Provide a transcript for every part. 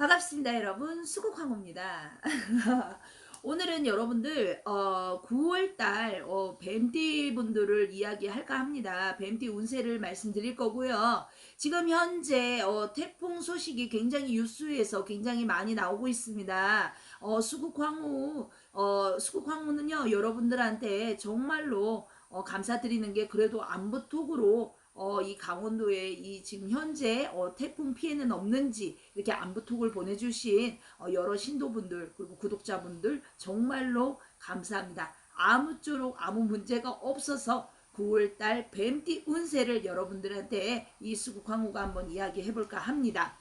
반갑습니다 여러분. 수국황호입니다. 오늘은 여러분들 어, 9월달 어, 뱀띠 분들을 이야기할까 합니다. 뱀띠 운세를 말씀드릴 거고요. 지금 현재 어, 태풍 소식이 굉장히 뉴스에서 굉장히 많이 나오고 있습니다. 어, 수국황호 어, 수국황호는요 여러분들한테 정말로 어, 감사드리는 게 그래도 안부톡으로 어, 이 강원도에 이 지금 현재 어, 태풍 피해는 없는지 이렇게 안부톡을 보내주신 어, 여러 신도분들 그리고 구독자분들 정말로 감사합니다. 아무쪼록 아무 문제가 없어서 9월달 뱀띠 운세를 여러분들한테 이 수국황후가 한번 이야기해볼까 합니다.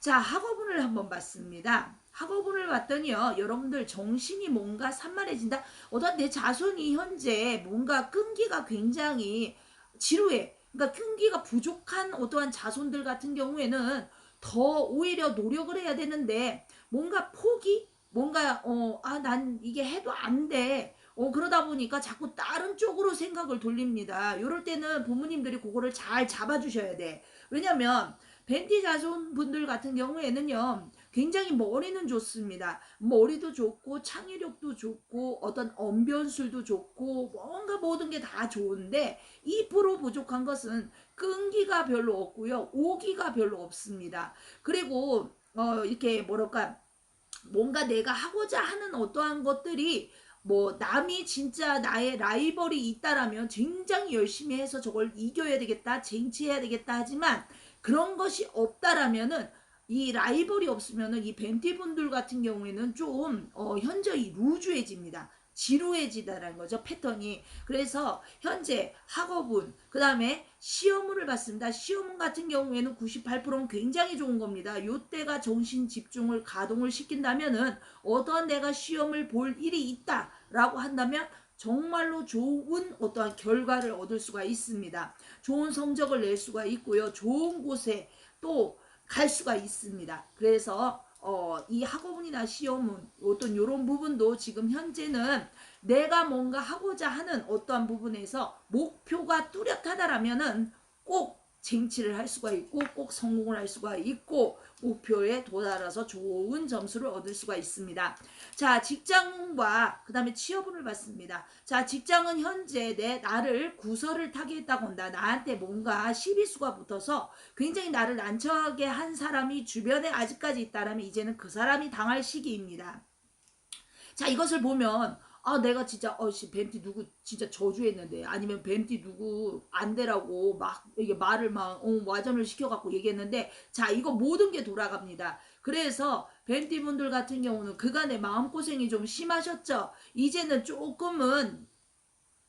자 학업운을 한번 봤습니다. 학업운을 봤더니요 여러분들 정신이 뭔가 산만해진다. 어떤 내 자손이 현재 뭔가 끈기가 굉장히 지루해. 그러니까 끈기가 부족한 어떠한 자손들 같은 경우에는 더 오히려 노력을 해야 되는데 뭔가 포기 뭔가 어 아 난 이게 해도 안 돼. 어 그러다 보니까 자꾸 다른 쪽으로 생각을 돌립니다. 이럴 때는 부모님들이 그거를 잘 잡아 주셔야 돼. 왜냐면 벤티 자손분들 같은 경우에는요. 굉장히 머리는 좋습니다. 머리도 좋고 창의력도 좋고 어떤 언변술도 좋고 뭔가 모든 게 다 좋은데 2% 부족한 것은 끈기가 별로 없고요. 오기가 별로 없습니다. 그리고 어 이렇게 뭐랄까 뭔가 내가 하고자 하는 어떠한 것들이 뭐 남이 진짜 나의 라이벌이 있다라면 굉장히 열심히 해서 저걸 이겨야 되겠다, 쟁취해야 되겠다 하지만 그런 것이 없다라면은 이 라이벌이 없으면은 이 벤티 분들 같은 경우에는 좀 어, 현저히 루즈해집니다. 지루해지다라는 거죠 패턴이. 그래서 현재 학업운 그 다음에 시험운을 봤습니다. 시험운 같은 경우에는 98%는 굉장히 좋은 겁니다. 요때가 정신 집중을 가동을 시킨다면은 어떤 내가 시험을 볼 일이 있다라고 한다면 정말로 좋은 어떠한 결과를 얻을 수가 있습니다. 좋은 성적을 낼 수가 있고요. 좋은 곳에 또 갈 수가 있습니다. 그래서 어, 이 학업운이나 시험운 어떤 이런 부분도 지금 현재는 내가 뭔가 하고자 하는 어떠한 부분에서 목표가 뚜렷하다라면은 꼭 쟁취를 할 수가 있고 꼭 성공을 할 수가 있고 목표에 도달해서 좋은 점수를 얻을 수가 있습니다. 자 직장과 그 다음에 취업운을 봤습니다. 자 직장은 현재 내 나를 구설을 타게 했다고 한다. 나한테 뭔가 시비수가 붙어서 굉장히 나를 난처하게 한 사람이 주변에 아직까지 있다면 이제는 그 사람이 당할 시기입니다. 자 이것을 보면 아 내가 진짜 어씨 뱀티 누구 진짜 저주했는데 아니면 뱀티 누구 안 되라고 막 이게 말을 막 어, 와전을 시켜갖고 얘기했는데 자 이거 모든 게 돌아갑니다. 그래서 뱀티 분들 같은 경우는 그간의 마음고생이 좀 심하셨죠. 이제는 조금은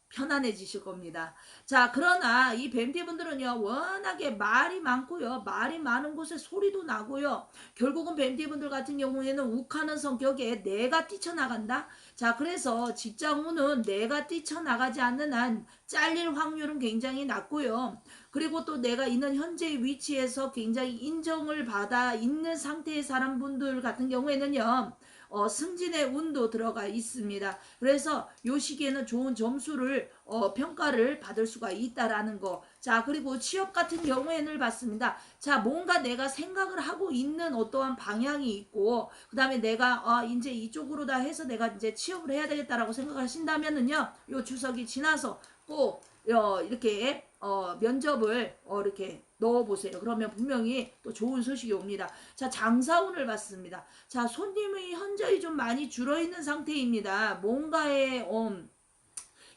편안해지실 겁니다. 자, 그러나 이 뱀띠분들은요, 워낙에 말이 많고요. 말이 많은 곳에 소리도 나고요. 결국은 뱀띠분들 같은 경우에는 욱하는 성격에 내가 뛰쳐나간다? 자, 그래서 직장운은 내가 뛰쳐나가지 않는 한 잘릴 확률은 굉장히 낮고요. 그리고 또 내가 있는 현재의 위치에서 굉장히 인정을 받아 있는 상태의 사람분들 같은 경우에는요, 어, 승진의 운도 들어가 있습니다. 그래서 요 시기에는 좋은 점수를 어, 평가를 받을 수가 있다라는 거. 자 그리고 취업 같은 경우에는 봤습니다. 자 뭔가 내가 생각을 하고 있는 어떠한 방향이 있고 그 다음에 내가 아 이제 이쪽으로 다 해서 내가 이제 취업을 해야 되겠다라고 생각하신다면은요. 요 추석이 지나서 꼭 어, 이렇게 어, 면접을 어, 이렇게 넣어보세요. 그러면 분명히 또 좋은 소식이 옵니다. 자, 장사운을 봤습니다. 자, 손님이 현저히 좀 많이 줄어있는 상태입니다. 뭔가에, 음,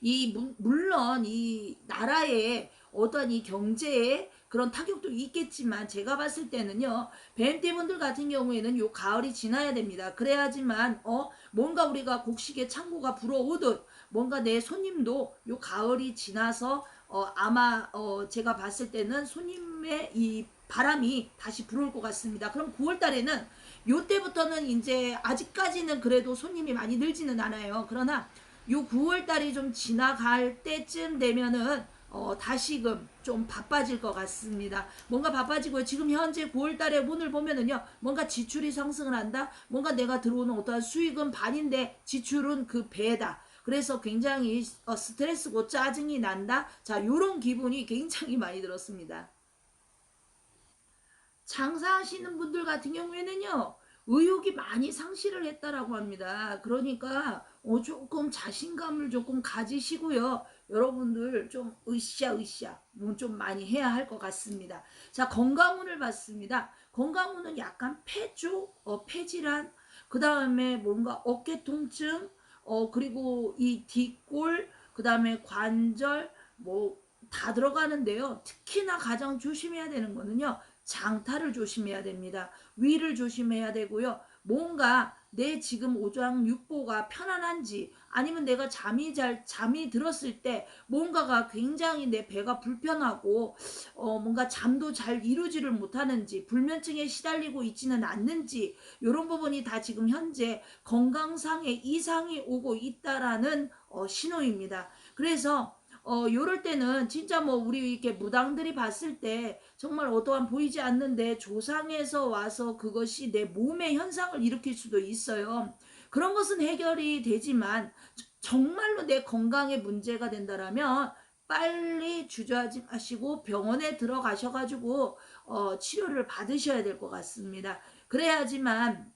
이, 물론 이 나라의 어떤 이 경제에 그런 타격도 있겠지만 제가 봤을 때는요 뱀띠분들 같은 경우에는 요 가을이 지나야 됩니다 그래야지만 어 뭔가 우리가 곡식의 창고가 불어오듯 뭔가 내 손님도 요 가을이 지나서 어, 아마 어, 제가 봤을 때는 손님의 이 바람이 다시 불어올 것 같습니다. 그럼 9월 달에는 요때부터는 이제 아직까지는 그래도 손님이 많이 늘지는 않아요. 그러나 요 9월 달이 좀 지나갈 때쯤 되면은 어, 다시금 좀 바빠질 것 같습니다. 뭔가 바빠지고요. 지금 현재 9월 달에 문을 보면은요. 뭔가 지출이 상승을 한다. 뭔가 내가 들어오는 어떠한 수익은 반인데 지출은 그 배다. 그래서 굉장히 어, 스트레스고 짜증이 난다. 자, 요런 기분이 굉장히 많이 들었습니다. 장사하시는 분들 같은 경우에는요. 의욕이 많이 상실을 했다라고 합니다. 그러니까 어, 조금 자신감을 조금 가지시고요. 여러분들 좀 으쌰 으쌰 뭐좀 많이 해야 할 것 같습니다. 자 건강운을 봤습니다. 건강운은 약간 폐쪽, 어, 폐질환, 그 다음에 뭔가 어깨 통증, 어 그리고 이 뒷골, 그 다음에 관절 뭐 다 들어가는데요. 특히나 가장 조심해야 되는 거는요. 장타를 조심해야 됩니다. 위를 조심해야 되고요. 뭔가 내 지금 오장 육보가 편안한지 아니면 내가 잠이 잘 잠이 들었을 때 뭔가가 굉장히 내 배가 불편하고 어 뭔가 잠도 잘 이루지를 못하는지 불면증에 시달리고 있지는 않는지 이런 부분이 다 지금 현재 건강상의 이상이 오고 있다라는 어 신호입니다. 그래서 어 요럴 때는 진짜 뭐 우리 이렇게 무당들이 봤을 때 정말 어떠한 보이지 않는데 조상에서 와서 그것이 내 몸의 현상을 일으킬 수도 있어요. 그런 것은 해결이 되지만 정말로 내 건강에 문제가 된다라면 빨리 주저하지 마시고 병원에 들어가셔가지고 어, 치료를 받으셔야 될 것 같습니다. 그래야지만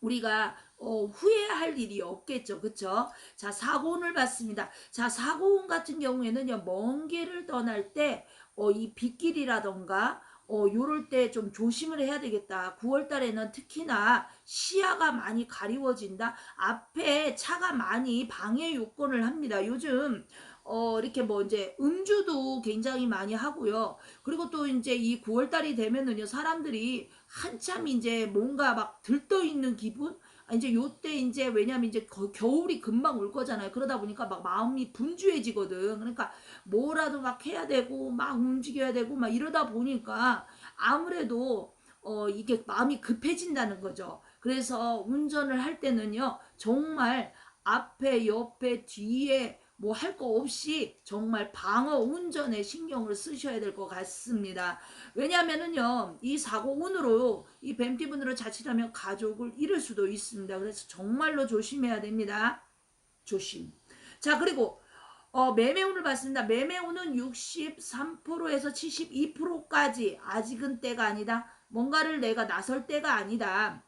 우리가 어, 후회할 일이 없겠죠. 그쵸? 자, 사고운을 봤습니다. 자, 사고운 같은 경우에는요, 먼 길을 떠날 때, 어, 이 빗길이라던가, 어, 요럴 때 좀 조심을 해야 되겠다. 9월 달에는 특히나 시야가 많이 가리워진다. 앞에 차가 많이 방해 요건을 합니다. 요즘, 어, 이렇게 뭐 이제 음주도 굉장히 많이 하고요. 그리고 또 이제 이 9월 달이 되면은요, 사람들이 한참 이제 뭔가 막 들떠 있는 기분? 아, 이제 요때 이제 왜냐면 이제 겨울이 금방 올 거잖아요. 그러다 보니까 막 마음이 분주해지거든. 그러니까 뭐라도 막 해야 되고 막 움직여야 되고 막 이러다 보니까 아무래도 어 이게 마음이 급해진다는 거죠. 그래서 운전을 할 때는요. 정말 앞에 옆에 뒤에 뭐 할 거 없이 정말 방어 운전에 신경을 쓰셔야 될 것 같습니다. 왜냐면은요, 이 사고 운으로, 이 뱀띠 분으로 자칫하면 가족을 잃을 수도 있습니다. 그래서 정말로 조심해야 됩니다. 조심. 자, 그리고, 어, 매매운을 봤습니다. 매매운은 63%에서 72%까지 아직은 때가 아니다. 뭔가를 내가 나설 때가 아니다.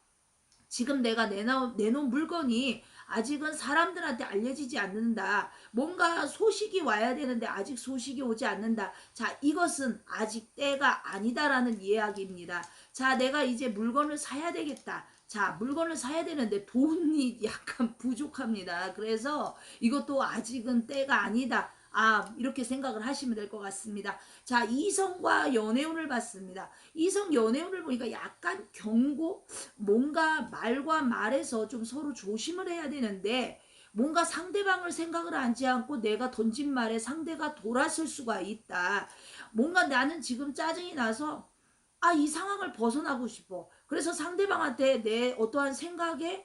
지금 내가 내놓은, 내놓은 물건이 아직은 사람들한테 알려지지 않는다. 뭔가 소식이 와야 되는데 아직 소식이 오지 않는다. 자, 이것은 아직 때가 아니다라는 이야기입니다. 자, 내가 이제 물건을 사야 되겠다. 자, 물건을 사야 되는데 돈이 약간 부족합니다. 그래서 이것도 아직은 때가 아니다. 아, 이렇게 생각을 하시면 될 것 같습니다. 자, 이성과 연애운을 봤습니다. 이성 연애운을 보니까 약간 경고, 뭔가 말과 말에서 좀 서로 조심을 해야 되는데, 뭔가 상대방을 생각을 하지 않고 내가 던진 말에 상대가 돌아설 수가 있다. 뭔가 나는 지금 짜증이 나서 아, 이 상황을 벗어나고 싶어. 그래서 상대방한테 내 어떠한 생각에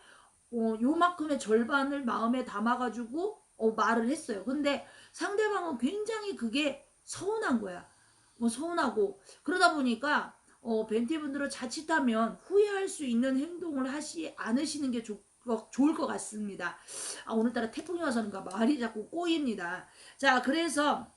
어, 요만큼의 절반을 마음에 담아가지고 어, 말을 했어요. 근데 상대방은 굉장히 그게 서운한 거야. 뭐 서운하고 그러다 보니까 어, 벤티분들은 자칫하면 후회할 수 있는 행동을 하시 않으시는 게 좋, 좋을 것 같습니다. 아, 오늘따라 태풍이 와서는가 말이 자꾸 꼬입니다. 자, 그래서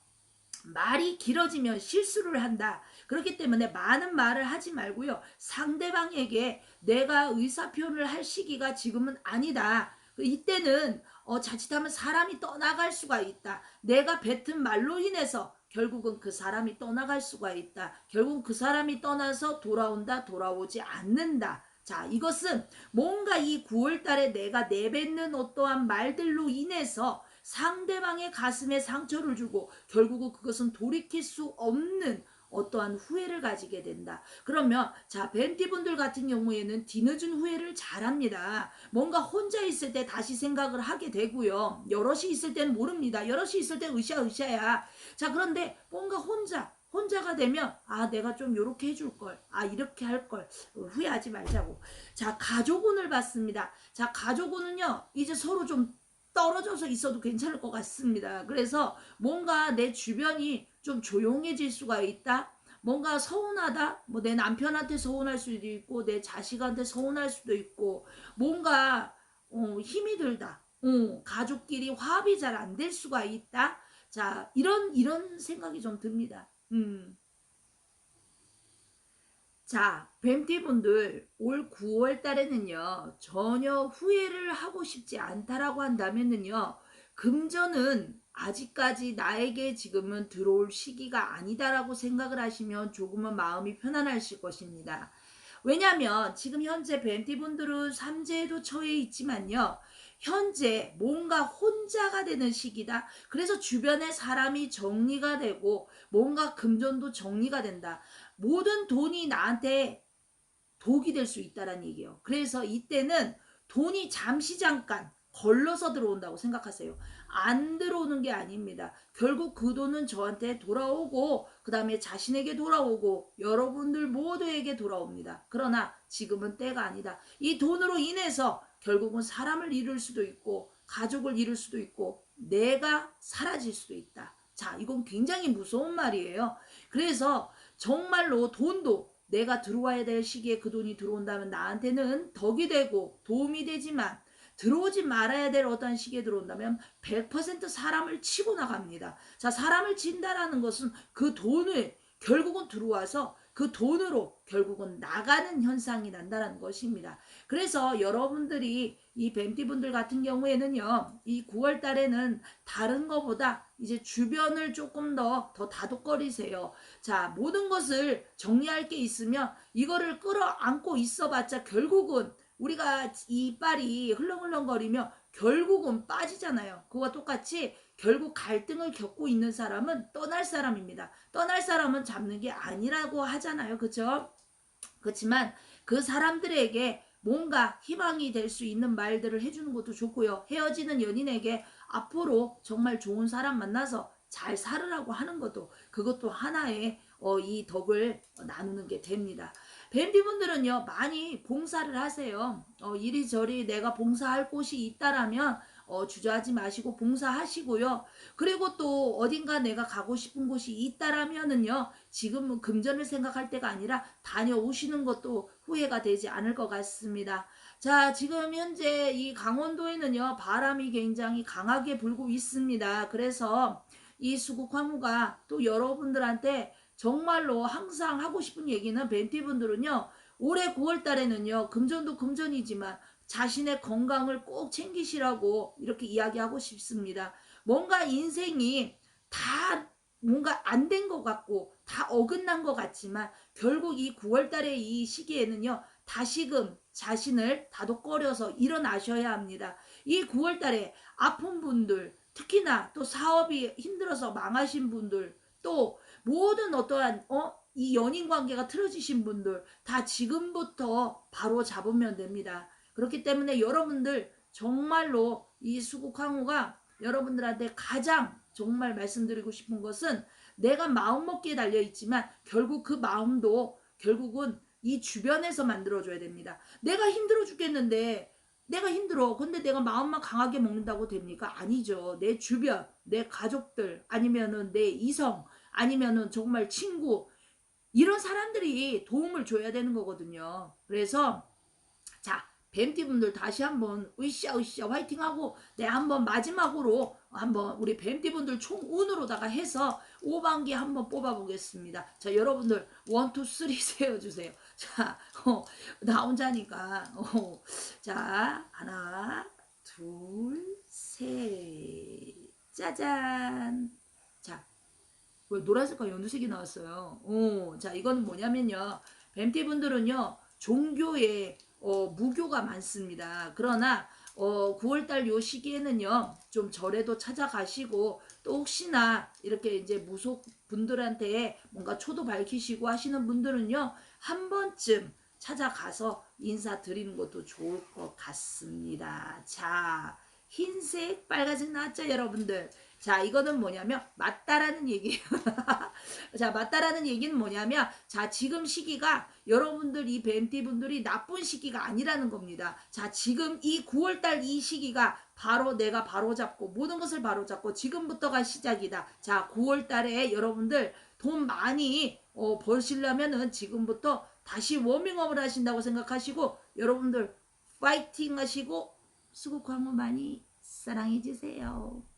말이 길어지면 실수를 한다. 그렇기 때문에 많은 말을 하지 말고요. 상대방에게 내가 의사표현을 할 시기가 지금은 아니다. 이때는 어, 자칫하면 사람이 떠나갈 수가 있다. 내가 뱉은 말로 인해서 결국은 그 사람이 떠나갈 수가 있다. 결국 그 사람이 떠나서 돌아온다, 돌아오지 않는다. 자, 이것은 뭔가 이 9월 달에 내가 내뱉는 어떠한 말들로 인해서 상대방의 가슴에 상처를 주고 결국은 그것은 돌이킬 수 없는 어떠한 후회를 가지게 된다. 그러면 자 벤티분들 같은 경우에는 뒤늦은 후회를 잘합니다. 뭔가 혼자 있을 때 다시 생각을 하게 되고요. 여럿이 있을 땐 모릅니다. 여럿이 있을 때 으쌰으쌰야. 자 그런데 뭔가 혼자 혼자가 되면 아 내가 좀 요렇게 해줄 걸. 아 이렇게 할 걸. 후회하지 말자고. 자 가족운을 봤습니다. 자 가족운은요 이제 서로 좀 떨어져서 있어도 괜찮을 것 같습니다. 그래서 뭔가 내 주변이 좀 조용해질 수가 있다. 뭔가 서운하다. 뭐 내 남편한테 서운할 수도 있고 내 자식한테 서운할 수도 있고 뭔가 어, 힘이 들다. 어, 가족끼리 화합이 잘 안 될 수가 있다. 자 이런 이런 생각이 좀 듭니다. 음. 자, 뱀띠분들 올 9월 달에는요, 전혀 후회를 하고 싶지 않다라고 한다면은요, 금전은 아직까지 나에게 지금은 들어올 시기가 아니다라고 생각을 하시면 조금은 마음이 편안하실 것입니다. 왜냐면 지금 현재 뱀띠분들은 삼재에도 처해 있지만요. 현재 뭔가 혼자가 되는 시기다. 그래서 주변에 사람이 정리가 되고 뭔가 금전도 정리가 된다. 모든 돈이 나한테 독이 될 수 있다라는 얘기예요. 그래서 이때는 돈이 잠시 잠깐 걸러서 들어온다고 생각하세요. 안 들어오는 게 아닙니다. 결국 그 돈은 저한테 돌아오고 그 다음에 자신에게 돌아오고 여러분들 모두에게 돌아옵니다. 그러나 지금은 때가 아니다. 이 돈으로 인해서 결국은 사람을 잃을 수도 있고 가족을 잃을 수도 있고 내가 사라질 수도 있다. 자, 이건 굉장히 무서운 말이에요. 그래서 정말로 돈도 내가 들어와야 될 시기에 그 돈이 들어온다면 나한테는 덕이 되고 도움이 되지만 들어오지 말아야 될 어떤 시기에 들어온다면 100% 사람을 치고 나갑니다. 자, 사람을 친다라는 것은 그 돈을 결국은 들어와서 그 돈으로 결국은 나가는 현상이 난다는 것입니다. 그래서 여러분들이 이 뱀띠분들 같은 경우에는요, 이 9월 달에는 다른 것보다 이제 주변을 조금 더, 더 다독거리세요. 자, 모든 것을 정리할 게 있으면 이거를 끌어안고 있어봤자 결국은 우리가 이빨이 흘렁흘렁거리며 결국은 빠지잖아요. 그와 똑같이 결국 갈등을 겪고 있는 사람은 떠날 사람입니다. 떠날 사람은 잡는 게 아니라고 하잖아요. 그죠? 그렇지만 그 사람들에게 뭔가 희망이 될 수 있는 말들을 해주는 것도 좋고요. 헤어지는 연인에게 앞으로 정말 좋은 사람 만나서 잘 살으라고 하는 것도 그것도 하나의 어, 이 덕을 나누는 게 됩니다. 밴디분들은요 많이 봉사를 하세요. 어, 이리저리 내가 봉사할 곳이 있다라면 어, 주저하지 마시고 봉사하시고요. 그리고 또 어딘가 내가 가고 싶은 곳이 있다라면은요. 지금은 금전을 생각할 때가 아니라 다녀오시는 것도 후회가 되지 않을 것 같습니다. 자, 지금 현재 이 강원도에는요. 바람이 굉장히 강하게 불고 있습니다. 그래서 이 수국 황후가 또 여러분들한테 정말로 항상 하고 싶은 얘기는 벤티분들은요. 올해 9월 달에는요. 금전도 금전이지만 자신의 건강을 꼭 챙기시라고 이렇게 이야기하고 싶습니다. 뭔가 인생이 다 뭔가 안 된 것 같고 다 어긋난 것 같지만 결국 이 9월 달의 이 시기에는요. 다시금 자신을 다독거려서 일어나셔야 합니다. 이 9월 달에 아픈 분들 특히나 또 사업이 힘들어서 망하신 분들 또 모든 어떠한 어? 이 연인 관계가 틀어지신 분들 다 지금부터 바로 잡으면 됩니다. 그렇기 때문에 여러분들 정말로 이 수국 항우가 여러분들한테 가장 정말 말씀드리고 싶은 것은 내가 마음먹기에 달려있지만 결국 그 마음도 결국은 이 주변에서 만들어줘야 됩니다. 내가 힘들어 죽겠는데 내가 힘들어. 근데 내가 마음만 강하게 먹는다고 됩니까? 아니죠. 내 주변, 내 가족들, 아니면은 내 이성, 아니면은 정말 친구, 이런 사람들이 도움을 줘야 되는 거거든요. 그래서, 자, 뱀띠분들 다시 한번 으쌰 으쌰 화이팅하고 내 한번 마지막으로 한번 우리 뱀띠분들 총운으로다가 해서 5반기 한번 뽑아보겠습니다. 자 여러분들 원투 쓰리 세워주세요. 자, 어, 나 혼자니까 어, 자 하나 둘 셋 짜잔 왜 노란색과 연두색이 나왔어요. 어, 자 이건 뭐냐면요. 뱀띠 분들은요. 종교에 어, 무교가 많습니다. 그러나 어, 9월달 요 시기에는요, 좀 절에도 찾아가시고, 또 혹시나 이렇게 이제 무속 분들한테 뭔가 초도 밝히시고 하시는 분들은요, 한 번쯤 찾아가서 인사드리는 것도 좋을 것 같습니다. 자, 흰색, 빨간색 나왔죠, 여러분들? 자, 이거는 뭐냐면 맞다라는 얘기예요. 자, 맞다라는 얘기는 뭐냐면 자, 지금 시기가 여러분들 이 벤티 분들이 나쁜 시기가 아니라는 겁니다. 자, 지금 이 9월 달 이 시기가 바로 내가 바로 잡고 모든 것을 바로 잡고 지금부터가 시작이다. 자, 9월 달에 여러분들 돈 많이 어, 벌시려면은 지금부터 다시 워밍업을 하신다고 생각하시고 여러분들 파이팅 하시고 수국 광고 많이 사랑해 주세요.